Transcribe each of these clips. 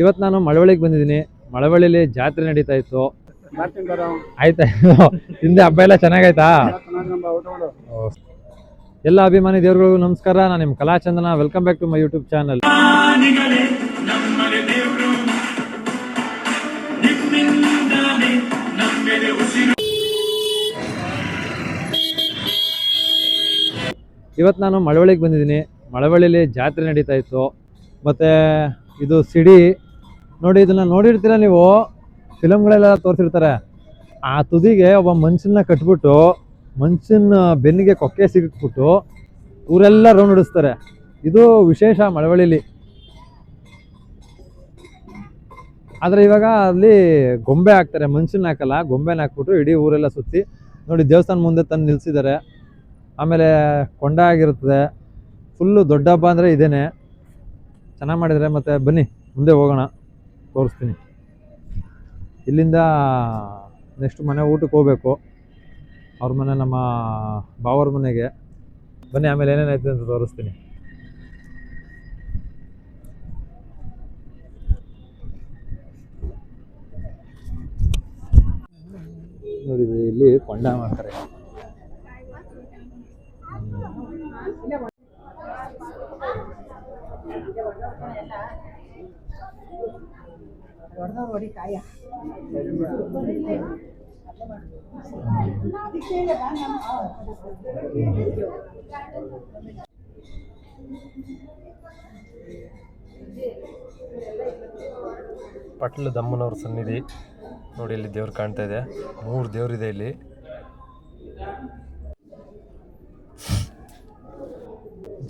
ಇವತ್ತು ನಾನು ಮಳವಳ್ಳಿಗೆ ಬಂದಿದ್ದೀನಿ. ಮಳವಳ್ಳಿಲಿ ಜಾತ್ರೆ ನಡೀತಾ ಇತ್ತು. ಆಯ್ತಾ? ಹಿಂದೆ ಹಬ್ಬ ಎಲ್ಲ ಚೆನ್ನಾಗಾಯ್ತಾ. ಎಲ್ಲ ಅಭಿಮಾನಿ ದೇವರುಗಳಿಗೂ ನಮಸ್ಕಾರ. ನಾನು ನಿಮ್ಮ Kalachandana. Welcome back to my YouTube channel ಇವತ್ತು ನಾನು ಮಳವಳ್ಳಿಗೆ ಬಂದಿದ್ದೀನಿ. ಮಳವಳ್ಳಿಲಿ ಜಾತ್ರೆ ನಡೀತಾ ಇತ್ತು. ಮತ್ತು ಇದು ಸಿಡಿ. ನೋಡಿ, ಇದನ್ನ ನೋಡಿರ್ತೀರ ನೀವು? ಫಿಲಮ್ಗಳೆಲ್ಲ ತೋರಿಸಿರ್ತಾರೆ. ಆ ತುದಿಗೆ ಒಬ್ಬ ಮನುಷ್ಯನ ಕಟ್ಬಿಟ್ಟು ಮನುಷ್ಯನ ಬೆನ್ನಿಗೆ ಕೊಕ್ಕೆ ಸಿಕ್ಬಿಟ್ಟು ಊರೆಲ್ಲ ರೌಂಡ್ ಹಿಡಿಸ್ತಾರೆ. ಇದು ವಿಶೇಷ ಮಳವಳ್ಳಿಲಿ. ಆದರೆ ಇವಾಗ ಅಲ್ಲಿ ಗೊಂಬೆ ಹಾಕ್ತಾರೆ ಮನುಷ್ಯನ ಹಾಕಲ್ಲ, ಗೊಂಬೆನ ಹಾಕ್ಬಿಟ್ಟು ಇಡೀ ಊರೆಲ್ಲ ಸುತ್ತಿ. ನೋಡಿ, ದೇವಸ್ಥಾನ ಮುಂದೆ ತಂದು ನಿಲ್ಸಿದ್ದಾರೆ. ಆಮೇಲೆ ಕೊಂಡ ಆಗಿರುತ್ತದೆ ಫುಲ್ಲು ದೊಡ್ಡ ಹಬ್ಬ ಅಂದರೆ ಇದೇನೆ. ಚೆನ್ನಾಗಿ ಮಾಡಿದರೆ ಮತ್ತು ಬನ್ನಿ, ಮುಂದೆ ಹೋಗೋಣ, ತೋರಿಸ್ತೀನಿ. ಇಲ್ಲಿಂದ ನೆಕ್ಸ್ಟ್ ಮನೆ ಊಟಕ್ಕೆ ಹೋಗಬೇಕು. ಅವ್ರ ಮನೆ ನಮ್ಮ ಬಾವರ ಮನೆಗೆ. ಬನ್ನಿ, ಆಮೇಲೆ ಏನೇನಾಯ್ತು ಅಂತ ತೋರಿಸ್ತೀನಿ. ನೋಡಿ ಇಲ್ಲಿ ಕೊಂಡ ಮಾಡ್ತಾರೆ. ಪಟ್ಲ ದಮ್ಮನವ್ರ ಸನ್ನಿಧಿ. ನೋಡಿ ಇಲ್ಲಿ ದೇವ್ರು ಕಾಣ್ತಾ ಇದೆ. ಮೂರು ದೇವ್ರಿದೆ ಇಲ್ಲಿ.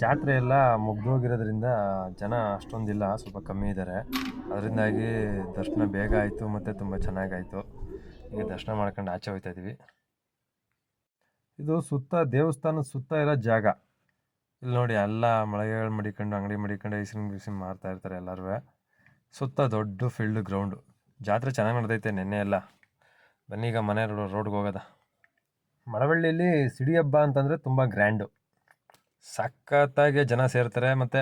ಜಾತ್ರೆ ಎಲ್ಲ ಮುಗ್ದೋಗಿರೋದ್ರಿಂದ ಜನ ಅಷ್ಟೊಂದಿಲ್ಲ, ಸ್ವಲ್ಪ ಕಮ್ಮಿ ಇದ್ದಾರೆ ಅದರಿಂದಾಗಿ ದರ್ಶನ ಬೇಗ ಆಯಿತು ಮತ್ತು ತುಂಬ ಚೆನ್ನಾಗಾಯಿತು. ಈಗ ದರ್ಶನ ಮಾಡ್ಕೊಂಡು ಆಚೆ ಹೋಗ್ತಾ ಇದ್ದೀವಿ. ಇದು ಸುತ್ತ, ದೇವಸ್ಥಾನದ ಸುತ್ತ ಇರೋ ಜಾಗ. ಇಲ್ಲಿ ನೋಡಿ ಎಲ್ಲ ಮಳೆಗಳು ಮಡಿಕೊಂಡು, ಅಂಗಡಿ ಮಡಿಕೊಂಡು ಐಸ್ಕ್ರೀಮ್ ಗಿಸ್ಕ್ರೀಮ್ ಮಾರ್ತಾ ಇರ್ತಾರೆ ಎಲ್ಲರೂ ಸುತ್ತ ದೊಡ್ಡ ಫೀಲ್ಡ್ ಗ್ರೌಂಡು ಜಾತ್ರೆ ಚೆನ್ನಾಗಿ ನಡೆದೈತೆ ನೆನ್ನೆ ಎಲ್ಲ. ಬನ್ನಿ ಈಗ ಮನೆ ರೋಡ್ ರೋಡ್ಗೆ ಹೋಗೋದ. ಮಳವಳ್ಳಿಯಲ್ಲಿ ಸಿಡಿ ಹಬ್ಬ ಅಂತಂದರೆ ತುಂಬ ಗ್ರ್ಯಾಂಡು ಸಖತ್ತಾಗಿ ಜನ ಸೇರ್ತಾರೆ. ಮತ್ತು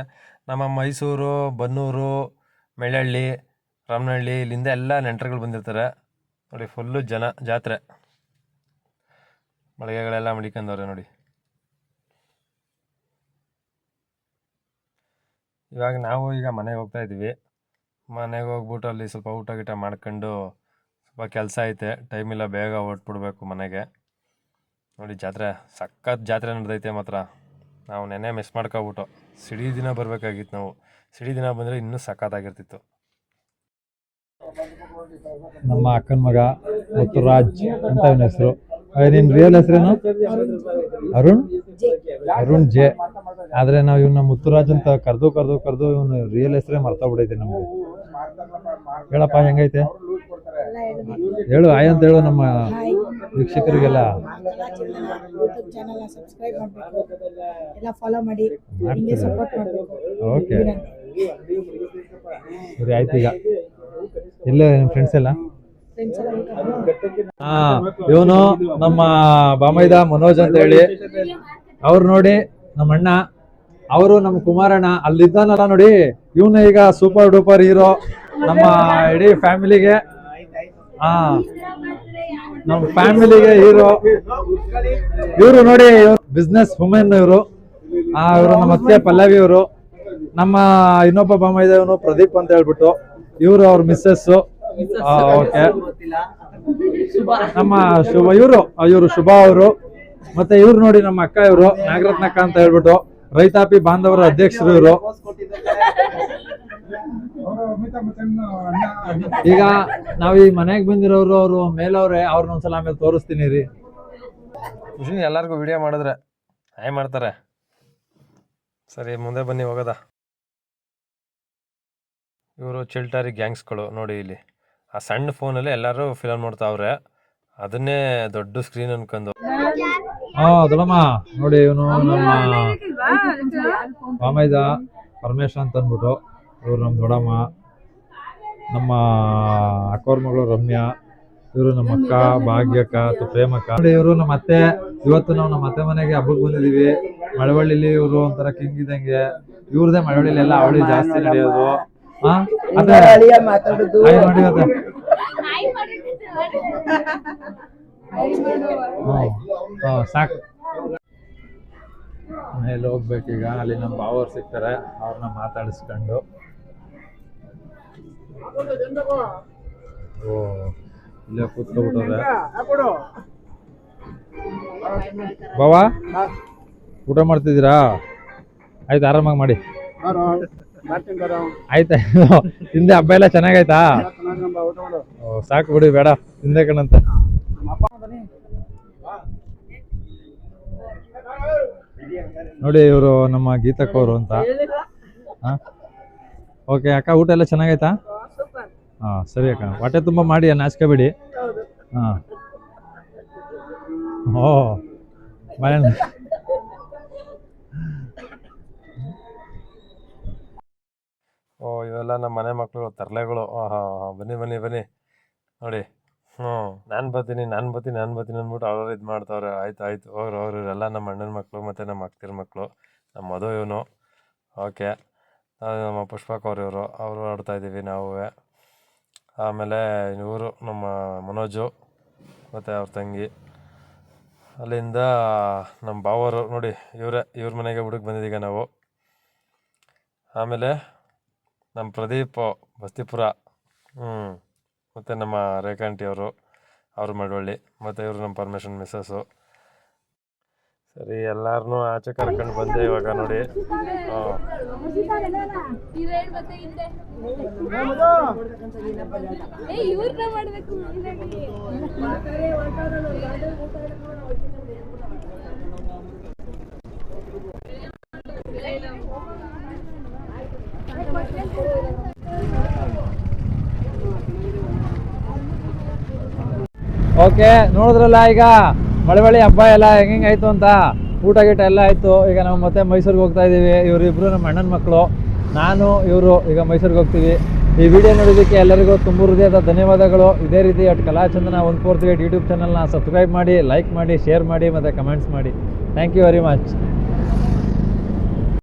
ನಮ್ಮ ಮೈಸೂರು, ಬನ್ನೂರು, ಮೆಳ್ಳಳ್ಳಿ ರಾಮನಹಳ್ಳಿ ಇಲ್ಲಿಂದ ಎಲ್ಲ ನೆಂಟರುಗಳು ಬಂದಿರ್ತಾರೆ. ನೋಡಿ ಫುಲ್ಲು ಜನ, ಜಾತ್ರೆ. ಮಳಿಗೆಗಳೆಲ್ಲ ಮಡಿಕೊಂಡವ್ರೆ ನೋಡಿ. ಇವಾಗ ನಾವು ಈಗ ಮನೆಗೆ ಹೋಗ್ತಾ ಇದ್ದೀವಿ. ಮನೆಗೆ ಹೋಗ್ಬಿಟ್ಟು ಅಲ್ಲಿ ಸ್ವಲ್ಪ ಊಟ ಗೀಟ ಮಾಡ್ಕೊಂಡು ಸ್ವಲ್ಪ ಕೆಲಸ ಐತೆ. ಟೈಮಿಲ್ಲ ಬೇಗ ಹೊರಟ್ಬಿಡ್ಬೇಕು ಮನೆಗೆ. ನೋಡಿ, ಜಾತ್ರೆ, ಸಖತ್ ಜಾತ್ರೆ ನಡೆದೈತೆ ಮಾತ್ರ. ನಾವು ನೆನ್ನೆ ಮಿಸ್ ಮಾಡ್ಕೊಬಿಟ್ಟು ಸಿಡಿ ದಿನ ಬರಬೇಕಾಗಿತ್ತು ನಾವು. ಸಿಡಿ ದಿನ ಬಂದರೆ ಇನ್ನೂ ಸಖತ್ತಾಗಿರ್ತಿತ್ತು. ನಮ್ಮ ಅಕ್ಕನ ಮಗ ಮುತ್ತುರಾಜ್ ಅಂತ ಅವನ ಹೆಸರು. ನಿನ್ನ ರಿಯಲ್ ಹೆಸರೇನು? ಅರುಣ್? ಅರುಣ್ ಜೆ. ಆದರೆ ನಾವು ಇವನ್ನ ಮುತ್ತುರಾಜ್ ಅಂತ ಕರೆದು ಕರೆದು ಕರೆದು ಇವನು ರಿಯಲ್ ಹೆಸರೇ ಮರ್ತೋಗ್ಬಿಡೈತೆ ನಮಗೆ. ಹೇಳಪ್ಪ, ಹೆಂಗೈತೆ? ಹೇಳು ಆಯ್ ಅಂತ ಹೇಳು ನಮ್ಮ ವೀಕ್ಷಕರಿಗೆಲ್ಲ. ಯೂಟ್ಯೂಬ್ ಚಾನಲ್ ಸಬ್ಸ್ಕ್ರೈಬ್ ಮಾಡಬೇಕು. ಎಲ್ಲ ಫಾಲೋ ಮಾಡಿ ಹಿಂಗೆ ಸಪೋರ್ಟ್ ಮಾಡಬೇಕು. ಓಕೆ. ಸರಿ ಆಯ್ತು ಈಗ. ಇಲ್ಲ ನಿಮ್ಮ ಫ್ರೆಂಡ್ಸ್ ಎಲ್ಲ? ಹಾ ಇವನು ನಮ್ಮ ಬಾಮೈದ ಮನೋಜ್ ಅಂತ ಹೇಳಿ. ಅವ್ರು ನೋಡಿ ನಮ್ಮ ಅಣ್ಣ ಅವರು ನಮ್ಮ ಕುಮಾರಣ್ಣ ಅಲ್ಲಿದ್ದಾನಲ್ಲ ನೋಡಿ. ಇವನು ಈಗ ಸೂಪರ್ ಡೂಪರ್ ಹೀರೋ ನಮ್ಮ ಇಡೀ ಫ್ಯಾಮಿಲಿಗೆ ಹಾ ನಮ್ಮ ಫ್ಯಾಮಿಲಿಗೆ ಹೀರೋ. ಇವರು ನೋಡಿ ಬಿಸ್ನೆಸ್ ವುಮೆನ್ ಇವರು. ಆ ಇವರು ನಮ್ಮ ಅತ್ತೆ ಪಲ್ಲವಿ ಇವರು. ನಮ್ಮ ಇನ್ನೊಬ್ಬ ಬಾಮೈದ ಇವನು ಪ್ರದೀಪ್ ಅಂತ ಹೇಳ್ಬಿಟ್ಟು ಇವರು ಅವ್ರ ಮಿಸ್ಸಸ್ ಓಕೆ ನಮ್ಮ ಶುಭ ಇವರು ಇವರು ಶುಭ ಅವರು. ಮತ್ತೆ ಇವ್ರು ನೋಡಿ ನಮ್ಮ ಅಕ್ಕ ಇವರು ನಾಗರತ್ನಕ್ಕ ಅಂತ ಹೇಳ್ಬಿಟ್ಟು ರೈತಾಪಿ ಬಾಂಧವರ ಅಧ್ಯಕ್ಷರು ಇವರು. ಈಗ ನಾವ್ ಈ ಮನೆಗ್ ಬಂದಿರೋರು ಅವರು ಮೇಲವ್ರೆ ಅವ್ರನ್ನ ಒಂದ್ಸಲ ಆಮೇಲೆ ತೋರಿಸ್ತೀನಿ ರೀ. ಖುಷಿ ಎಲ್ಲರಿಗೂ ವಿಡಿಯೋ ಮಾಡಿದ್ರೆ ಹಾಯ್ ಮಾಡ್ತಾರೆ? ಸರಿ ಮುಂದೆ ಬನ್ನಿ ಹೋಗದ? ಇವರು ಚಿಲ್ಟಾರಿ ಗ್ಯಾಂಗ್ಸ್ಗಳು ನೋಡಿ ಇಲ್ಲಿ. ಆ ಸಣ್ಣ ಫೋನಲ್ಲಿ ಎಲ್ಲರೂ ಫಿಲಮ್ ನೋಡ್ತಾವ್ರೆ. ಅದನ್ನೇ ದೊಡ್ಡ ಸ್ಕ್ರೀನ್ ಅನ್ಕೊಂಡು. ಹಾ ದೊಡಮ್ಮ ನೋಡಿ ಇವನು ನಮ್ಮ ಮಾಮೈದ ಪರಮೇಶ ಅಂತ ಅಂದ್ಬಿಟ್ಟು ಇವ್ರು ನಮ್ಮ ದೊಡಮ್ಮ ನಮ್ಮ ಅಕ್ಕವ್ರ ಮಗಳು ರಮ್ಯಾ, ಇವರು ನಮ್ಮ ಅಕ್ಕ, ಭಾಗ್ಯಕ್ಕ ಅಥವಾ ಪ್ರೇಮಕ್ಕ. ನೋಡಿ ಇವರು ನಮ್ಮ ಅತ್ತೆ, ಇವತ್ತು ನಾವು ನಮ್ಮ ಅತ್ತೆ ಮನೆಗೆ ಹಬ್ಬಕ್ಕೆ ಬಂದಿದೀವಿ ಮಳವಳ್ಳಿಲಿ ಇವರು ಒಂಥರ ಕಿಂಗ್ ಇವ್ರದೇ ಮಳವಳ್ಳಿಲಿ ಎಲ್ಲ ಅವಳಿ ಜಾಸ್ತಿ ನಡೆಯೋದು. ಸಾಕು. ಮನೇಲಿ ಹೋಗ್ಬೇಕೀಗ? ಅಲ್ಲಿ ನಮ್ಮ ಬಾವರ್ ಸಿಗ್ತಾರೆ. ಅವ್ರನ್ನ ಮಾತಾಡಿಸ್ಕೊಂಡು. ಓ ಇಲ್ಲೇ ಬಾವಾ ಊಟ ಮಾಡ್ತಿದ್ದೀರಾ? ಆಯ್ತು ಆರಾಮಾಗಿ ಮಾಡಿ. ಆಯ್ತಾ? ಹಿಂದೆ ಹಬ್ಬ ಎಲ್ಲ ಚೆನ್ನಾಗಾಯ್ತಾ? ಓ, ಸಾಕು ಬಿಡಿ ಬೇಡ. ಹಿಂದೆ ಕಣಂತ. ನೋಡಿ ಇವರು ನಮ್ಮ ಗೀತಕ್ಕವರು ಅಂತ. ಓಕೆ ಅಕ್ಕ ಊಟ ಎಲ್ಲ ಚೆನ್ನಾಗೈತಾ ಹಾ ಸರಿ ಅಕ್ಕ. ಹೊಟ್ಟೆ ತುಂಬ ಮಾಡಿ ನಾಚ್ಕೋಬೇಡಿ ಹಾಂ. ಓ ಓ ಇವೆಲ್ಲ ನಮ್ಮ ಮನೆ ಮಕ್ಕಳು ತರಲೆಗಳು. ಹಾಂ ಹಾಂ ಬನ್ನಿ ಬನ್ನಿ ಬನ್ನಿ. ನೋಡಿ. ಹ್ಞೂ ನಾನು ಬರ್ತೀನಿ ನಾನು ಬರ್ತೀನಿ ನಾನು ಬರ್ತೀನಿ ಅಂದ್ಬಿಟ್ಟು ಅವ್ರವ್ರು ಇದು ಮಾಡ್ತಾವ್ರೆ. ಆಯ್ತು ಆಯ್ತು. ಅವ್ರು ಅವ್ರು ಇವರೆಲ್ಲ ನಮ್ಮ ಅಣ್ಣನ ಮಕ್ಕಳು ಮತ್ತು ನಮ್ಮ ಅಕ್ಕಿರ ಮಕ್ಕಳು ನಮ್ಮ ಮದುವೆ ಇವನು. ಓಕೆ. ನಮ್ಮ ಪುಷ್ಪಕ್ ಅವ್ರು ಇವರು. ಅವರು ಆಡ್ತಾ ಇದ್ದೀವಿ ನಾವು ಆಮೇಲೆ ಇವರು ನಮ್ಮ ಮನೋಜು ಮತ್ತು ಅವ್ರ ತಂಗಿ. ಅಲ್ಲಿಂದ ನಮ್ಮ ಬಾವರು ನೋಡಿ, ಇವರೇ, ಇವ್ರ ಮನೆಗೆ ಹುಡುಗ ಬಂದಿದ್ದೀಗ ನಾವು. ಆಮೇಲೆ ನಮ್ಮ ಪ್ರದೀಪ್ ಬಸ್ತಿಪುರ ಹ್ಞೂ ಮತ್ತು ನಮ್ಮ ರೇಖಾಂಟಿಯವರು ಅವ್ರ ಮಳವಳ್ಳಿ, ಮತ್ತು ಇವರು ನಮ್ಮ ಪರ್ಮಿಷನ್ ಮಿಸ್ಸಸ್ಸು. ಸರಿ ಎಲ್ಲಾರನು ಆಚೆ ಕರ್ಕೊಂಡು ಬಂದೆ ಇವಾಗ ನೋಡಿ. ಹಾಂ. ಇವ್ರನ್ನ ಮಾಡ್ಬೇಕು ಓಕೆ ನೋಡಿದ್ರಲ್ಲ ಈಗ? ಮಳವಳ್ಳಿ ಹಬ್ಬ ಎಲ್ಲ ಹೆಂಗೆ ಆಯ್ತು ಅಂತ? ಊಟ ಗೀಟ ಎಲ್ಲ ಆಯ್ತು. ಈಗ ನಾವು ಮತ್ತೆ ಮೈಸೂರಿಗೆ ಹೋಗ್ತಾ ಇದ್ದೀವಿ. ಇವರಿಬ್ಬರು ನಮ್ಮ ಅಣ್ಣನ ಮಕ್ಕಳು ನಾನು, ಇವರು ಈಗ ಮೈಸೂರಿಗೆ ಹೋಗ್ತೀವಿ. ಈ ವಿಡಿಯೋ ನೋಡೋದಕ್ಕೆ ಎಲ್ಲರಿಗೂ ತುಂಬ ಹೃದಯದ ಧನ್ಯವಾದಗಳು. ಇದೇ ರೀತಿ at Kalachandana one fourth eight YouTube ಚಾನಲ್ನ ಸಬ್ಸ್ಕ್ರೈಬ್ ಮಾಡಿ ಲೈಕ್ ಮಾಡಿ ಶೇರ್ ಮಾಡಿ, ಮತ್ತು ಕಮೆಂಟ್ಸ್ ಮಾಡಿ. Thank you very much